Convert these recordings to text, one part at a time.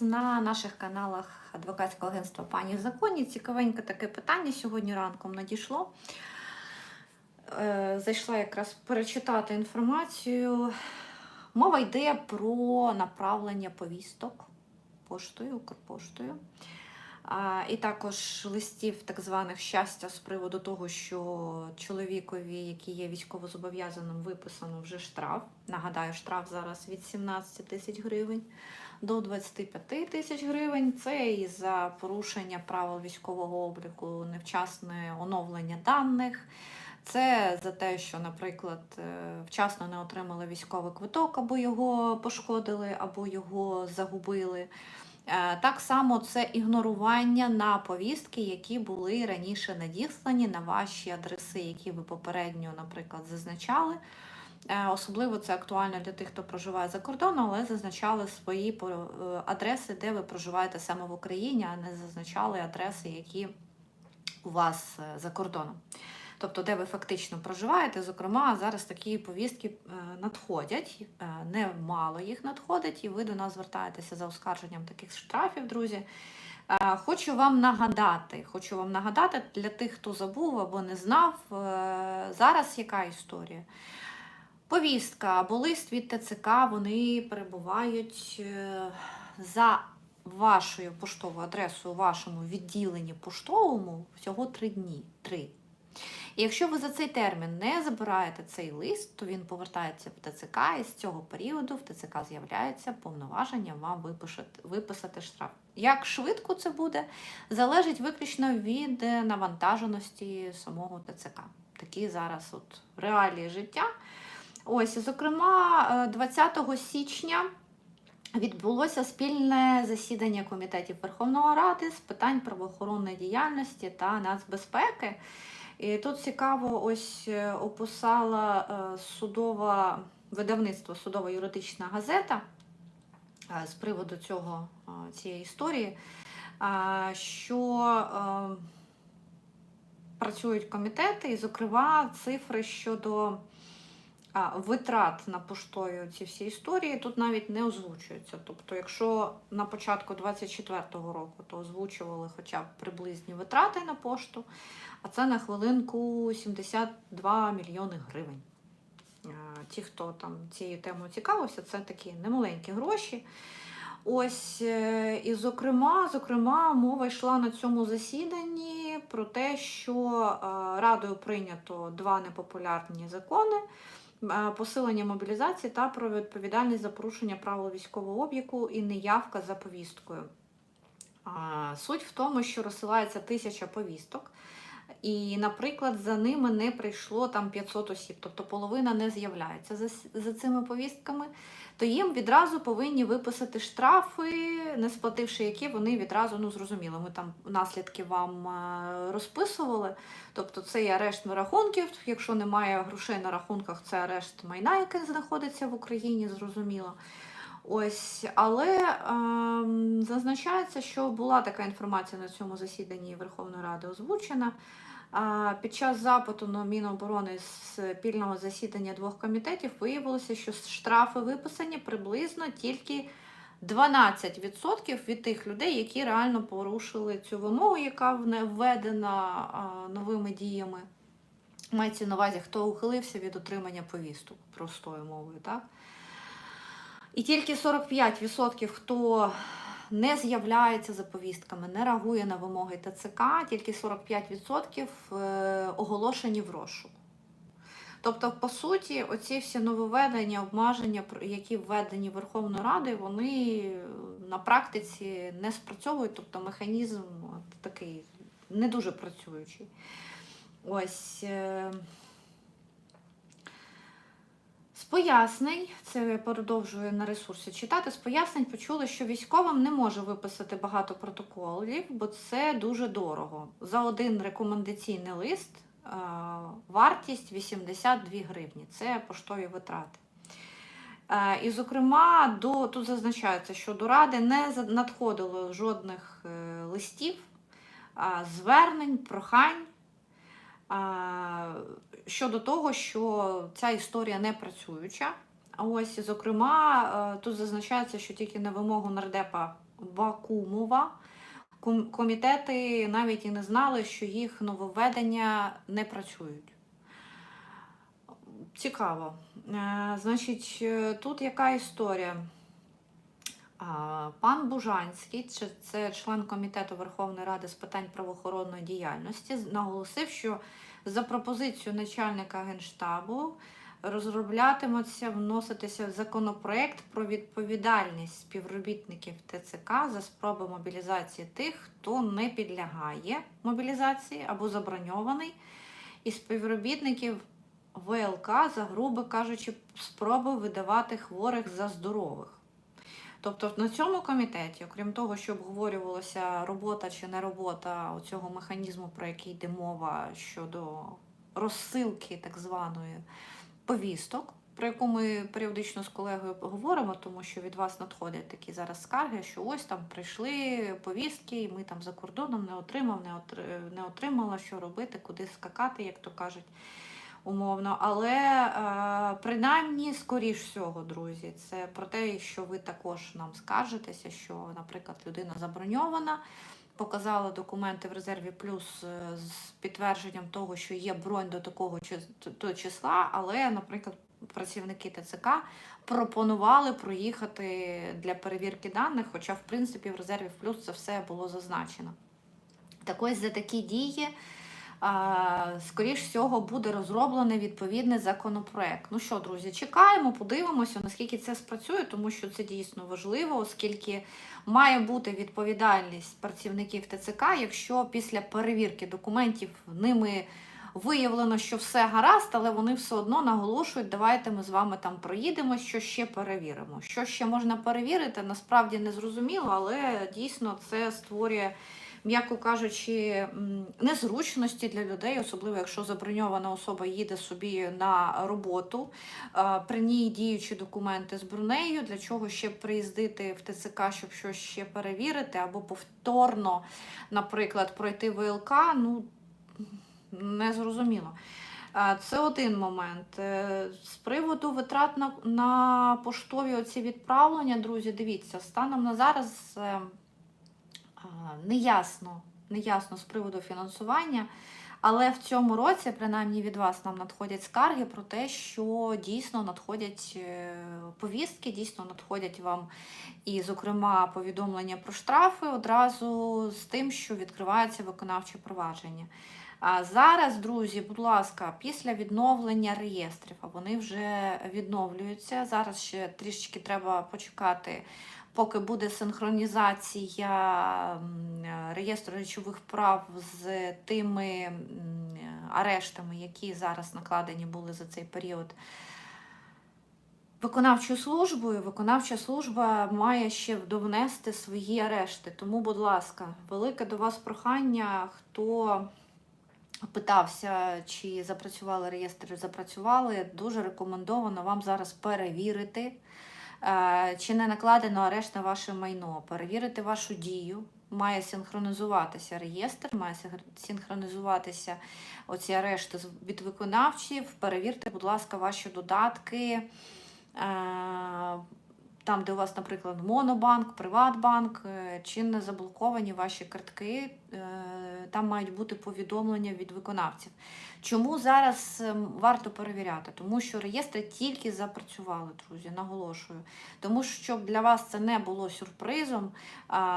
на наших каналах адвокатського агентства пані в законі. Цікавеньке таке питання сьогодні ранком надійшло. Е, Зайшла якраз перечитати інформацію. Мова йде про направлення повісток поштою, Укрпоштою. І також листів так званих щастя з приводу того, що чоловікові, який є військовозобов'язаним, виписано вже штраф. Нагадаю, штраф зараз від 17 тисяч гривень до 25 тисяч гривень. Це і за порушення правил військового обліку, невчасне оновлення даних. Це за те, що, наприклад, е, вчасно не отримали військовий квиток, або його пошкодили, або його загубили. Е, Так само це ігнорування на повістки, які були раніше надіслані на ваші адреси, які ви попередньо, наприклад, зазначали. Е, Особливо це актуально для тих, хто проживає за кордоном, але зазначали свої е, адреси, де ви проживаєте саме в Україні, а не зазначали адреси, які у вас за кордоном. Тобто, де ви фактично проживаєте, зокрема, зараз такі повістки е, надходять, е, немало їх надходить, і ви до нас звертаєтеся за оскарженням таких штрафів, друзі. Е, Хочу вам нагадати, хочу вам нагадати для тих, хто забув або не знав, зараз яка історія. Повістка або лист від ТЦК, вони перебувають за вашою поштовою адресою у вашому відділенні поштовому всього три дні. Три. Якщо ви за цей термін не забираєте цей лист, то він повертається в ТЦК, і з цього періоду в ТЦК з'являється повноваження вам випишати, виписати штраф. Як швидко це буде, залежить виключно від е, навантаженості самого ТЦК. Такі зараз от реалії життя. Ось, зокрема, е, 20 січня відбулося спільне засідання комітетів Верховної Ради з питань правоохоронної діяльності та нацбезпеки. І тут цікаво, ось е, описала е, судова видавництво, судова юридична газета е, з приводу цього цієї історії, що працюють комітети, і, зокрема, цифри щодо а, витрат на поштові ці всі історії тут навіть не озвучуються. Тобто, якщо на початку 24-го року то озвучували хоча б приблизні витрати на пошту, а це на хвилинку 72 мільйони гривень. Ті, хто там цією темою цікавився, це такі немаленькі гроші. Ось, е, і зокрема, зокрема, мова йшла на цьому засіданні про те, що е, Радою прийнято два непопулярні закони посилення мобілізації та про відповідальність за порушення правил військового обліку і неявка за повісткою. Суть в тому, що розсилається тисяча повісток, і, наприклад, за ними не прийшло там 500 осіб, тобто половина не з'являється за, за цими повістками, то їм відразу повинні виписати штрафи, не сплативши які вони відразу, ну зрозуміло, ми там наслідки вам е, розписували. Тобто це є арешт рахунків. Якщо немає грошей на рахунках, це арешт майна, яке знаходиться в Україні, зрозуміло. Ось, але ем, зазначається, що була така інформація на цьому засіданні Верховної Ради озвучена. Під час запиту на Міноборони з спільного засідання двох комітетів виявилося, що штрафи виписані приблизно тільки 12% від тих людей, які реально порушили цю вимогу, яка введена новими діями. Мається на увазі, хто ухилився від отримання повісток простою мовою, так? І тільки 45% хто не з'являється за повістками, не реагує на вимоги ТЦК, тільки 45% е, оголошені в розшук. Тобто, по суті, оці всі нововведення, обмеження, які введені Верховною Радою, вони е, на практиці не спрацьовують, тобто механізм такий не дуже працюючий. Ось. Пояснень, це я продовжую на ресурсі читати. З пояснень почули, що військовим не може виписати багато протоколів, бо це дуже дорого. За один рекомендаційний лист е, вартість 82 гривні. Це поштові витрати. Е, І, зокрема, до, тут зазначається, що до Ради не надходило жодних е, листів, звернень, прохань щодо того, що ця історія не працююча. Ось, зокрема, е, тут зазначається, що тільки на вимогу нардепа Бакумова. Комітети навіть і не знали, що їх нововведення не працюють. Цікаво. Е, Значить, е, тут яка історія? Пан Бужанський, це член комітету Верховної Ради з питань правоохоронної діяльності, наголосив, що за пропозицією начальника генштабу розроблятиметься, вноситися в законопроект про відповідальність співробітників ТЦК за спроби мобілізації тих, хто не підлягає мобілізації або заброньований, і співробітників ВЛК за, грубо кажучи, спроби видавати хворих за здорових. Тобто на цьому комітеті, окрім того, що обговорювалася робота чи не робота цього механізму, про який йде мова щодо розсилки так званої повісток, про яку ми періодично з колегою говоримо, тому що від вас надходять такі зараз скарги, що ось там прийшли повістки, і ми там за кордоном не отримав, не, отримала, що робити, куди скакати, як то кажуть умовно. Але е, принаймні, скоріш всього, друзі, це про те, що ви також нам скаржитеся, що, наприклад, людина заброньована. Показала документи в резерві плюс е, з підтвердженням того, що є бронь до такого до числа, але, наприклад, працівники ТЦК пропонували проїхати для перевірки даних, хоча, в принципі, в резерві плюс це все було зазначено. Так ось за такі дії скоріш всього, буде розроблений відповідний законопроект. Ну що, друзі, чекаємо, подивимося, наскільки це спрацює, тому що це дійсно важливо, оскільки має бути відповідальність працівників ТЦК, якщо після перевірки документів ними виявлено, що все гаразд, але вони все одно наголошують, давайте ми з вами там проїдемо, що ще перевіримо. Що ще можна перевірити, насправді не зрозуміло, але дійсно це створює м'яко кажучи, незручності для людей, особливо якщо заброньована особа їде собі на роботу, при ній діючі документи з бронею, для чого ще приїздити в ТЦК, щоб щось ще перевірити, або повторно, наприклад, пройти ВЛК, ну не зрозуміло. Е, Це один момент. Е, З приводу витрат на, на поштові оці відправлення, друзі, дивіться, станом на зараз е, а, неясно, неясно з приводу фінансування. Але в цьому році, принаймні від вас, нам надходять скарги про те, що дійсно надходять е, повістки, дійсно надходять вам і, зокрема, повідомлення про штрафи одразу з тим, що відкривається виконавче провадження. А зараз, друзі, будь ласка, після відновлення реєстрів, а вони вже відновлюються. Зараз ще трішечки треба почекати поки буде синхронізація реєстру речових прав з тими арештами, які зараз накладені були за цей період. Виконавчою службою, виконавча служба має ще довнести свої арешти. Тому, будь ласка, велике до вас прохання, хто питався, чи запрацювали реєстри, запрацювали. Дуже рекомендовано вам зараз перевірити, е, чи не накладено арешт на ваше майно, перевірити вашу дію. Має синхронізуватися реєстр, має синхронізуватися оці арешти від виконавців. Перевірте, будь ласка, ваші додатки. Там, де у вас, наприклад, Монобанк, Приватбанк, е, чи не заблоковані ваші картки, е, там мають бути повідомлення від виконавців. Чому зараз ем, варто перевіряти? Тому що реєстри тільки запрацювали, друзі, наголошую. Тому що щоб для вас це не було сюрпризом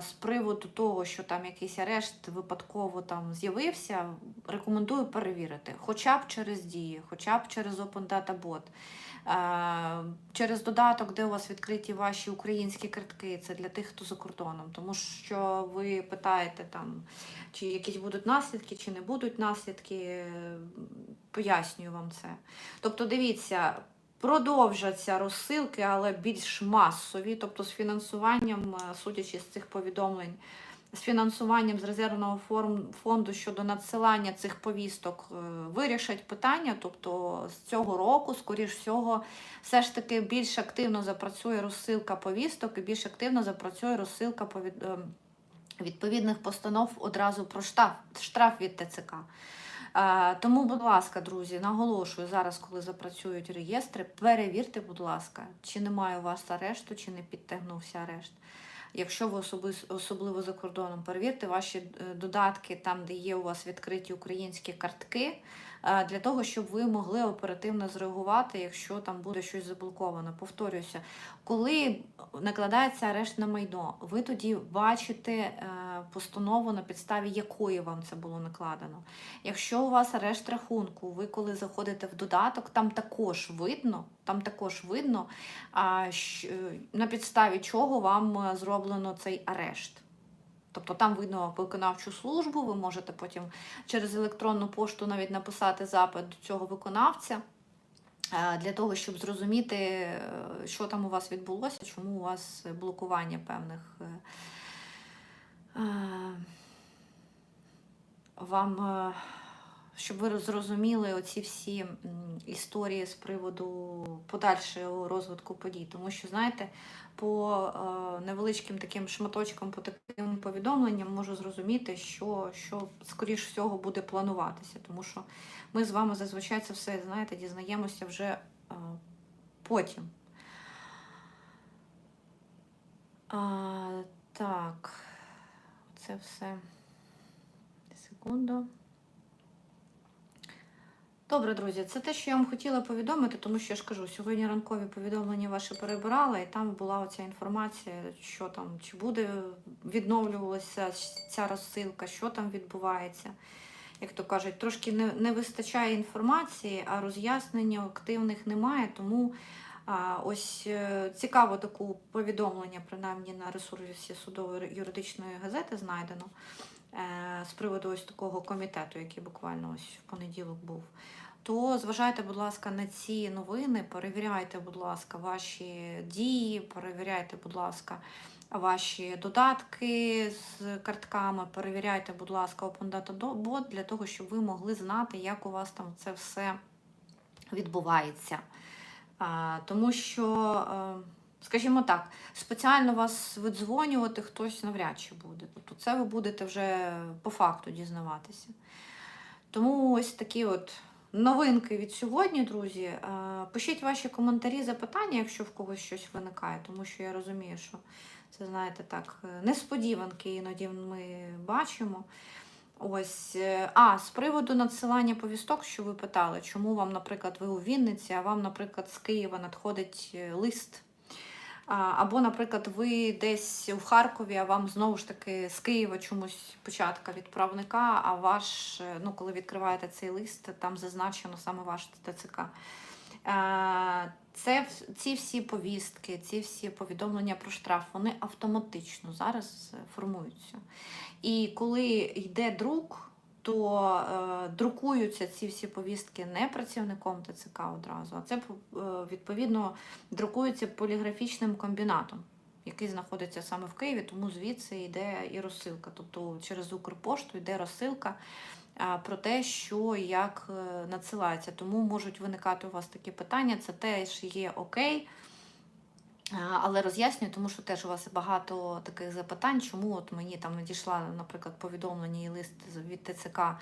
з приводу того, що там якийсь арешт випадково там з'явився, рекомендую перевірити, хоча б через дії, хоча б через Open Data Bot. Через додаток, де у вас відкриті ваші українські картки, це для тих, хто за кордоном. Тому що ви питаєте там, чи якісь будуть наслідки, чи не будуть наслідки. Пояснюю вам це. Тобто, дивіться, продовжаться розсилки, але більш масові, тобто з фінансуванням, е, судячи з цих повідомлень, з фінансуванням з резервного фонду щодо надсилання цих повісток е, вирішать питання. Тобто з цього року, скоріш всього, все ж таки більш активно запрацює розсилка повісток і більш активно запрацює розсилка повід... е, відповідних постанов одразу про штраф, штраф від ТЦК. Е, Тому, будь ласка, друзі, наголошую зараз, коли запрацюють реєстри, перевірте, будь ласка, чи немає у вас арешту, чи не підтягнувся арешт. Якщо ви особливо за кордоном, перевірте ваші е, додатки там, де є у вас відкриті українські картки, для того, щоб ви могли оперативно зреагувати, якщо там буде щось заблоковано. Повторюся, коли накладається арешт на майно, ви тоді бачите е, постанову, на підставі якої вам це було накладено. Якщо у вас арешт рахунку, ви коли заходите в додаток, там також видно, там також видно, е, на підставі чого вам е, зроблено цей арешт. Тобто там видно виконавчу службу, ви можете потім через електронну пошту навіть написати запит до цього виконавця е, для того, щоб зрозуміти, е, що там у вас відбулося, чому у вас блокування певних. е, Вам, щоб ви зрозуміли оці всі історії з приводу подальшого розвитку подій. Тому що, знаєте, по е, невеличким таким шматочкам, по таким повідомленням можу зрозуміти, що, що скоріш всього буде плануватися. Тому що ми з вами зазвичай це все, знаєте, дізнаємося вже е, потім. А, так, це все. Секунду. Добре, друзі, це те, що я вам хотіла повідомити, тому що я ж кажу, сьогодні ранкові повідомлення ваші перебирала, і там була оця інформація, що там, чи буде відновлювалася ця розсилка, що там відбувається. Як то кажуть, трошки не, не вистачає інформації, а роз'яснення активних немає. Тому а, ось е, цікаво таку повідомлення, принаймні на ресурсі судової юридичної газети знайдено з приводу ось такого комітету, який буквально ось в понеділок був. То зважайте, будь ласка, на ці новини, перевіряйте, будь ласка, ваші дії, перевіряйте, будь ласка, ваші додатки з картками, перевіряйте, будь ласка, Open Data Bot для того, щоб ви могли знати, як у вас там це все відбувається. Тому що, е, скажімо так, спеціально вас видзвонювати хтось навряд чи буде. Тобто це ви будете вже по факту дізнаватися. Тому ось такі от новинки від сьогодні, друзі. Е, Пишіть ваші коментарі, запитання, якщо в когось щось виникає, тому що я розумію, що це, знаєте, так, е, несподіванки іноді ми бачимо. Ось, е, а з приводу надсилання повісток, що ви питали, чому вам, наприклад, ви у Вінниці, а вам, наприклад, з Києва надходить лист. Або, наприклад, ви десь в Харкові, а вам знову ж таки з Києва чомусь початка відправника, а ваш, е, ну, коли відкриваєте цей лист, там зазначено саме ваш ТЦК. Е, Це ці всі повістки, ці всі повідомлення про штраф, вони автоматично зараз е, формуються. І коли йде друк, то е, друкуються ці всі повістки не працівником ТЦК одразу, а це е, відповідно друкується поліграфічним комбінатом, який знаходиться саме в Києві, тому звідси йде і розсилка. Тобто через Укрпошту йде розсилка а, про те, що як е, надсилається. Тому можуть виникати у вас такі питання. Це теж є окей. А, Але роз'яснюю, тому що теж у вас багато таких запитань, чому от мені там надійшла, наприклад, повідомлення і лист від ТЦК, е,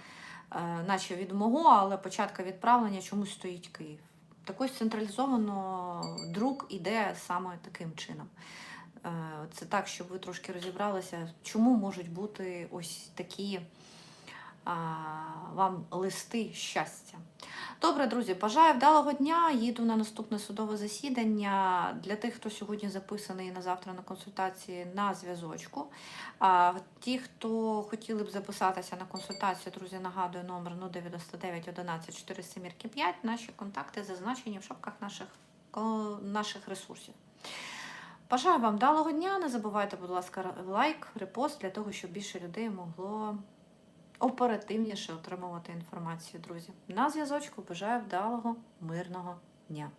наче від мого, але початка відправлення чомусь стоїть Київ. Так ось централізовано друк іде саме таким чином. Е, Це так, щоб ви трошки розібралися, чому можуть бути ось такі вам листи щастя. Добре, друзі, бажаю вдалого дня. Їду на наступне судове засідання. Для тих, хто сьогодні записаний на завтра на консультації на зв'язочку. А ті, хто хотіли б записатися на консультацію, друзі, нагадую номер 099 11 47 5. Наші контакти зазначені в шапках наших, наших ресурсів. Бажаю вам вдалого дня. Не забувайте, будь ласка, лайк, репост для того, щоб більше людей могло оперативніше отримувати інформацію, друзі. На зв'язочку бажаю вдалого, мирного дня.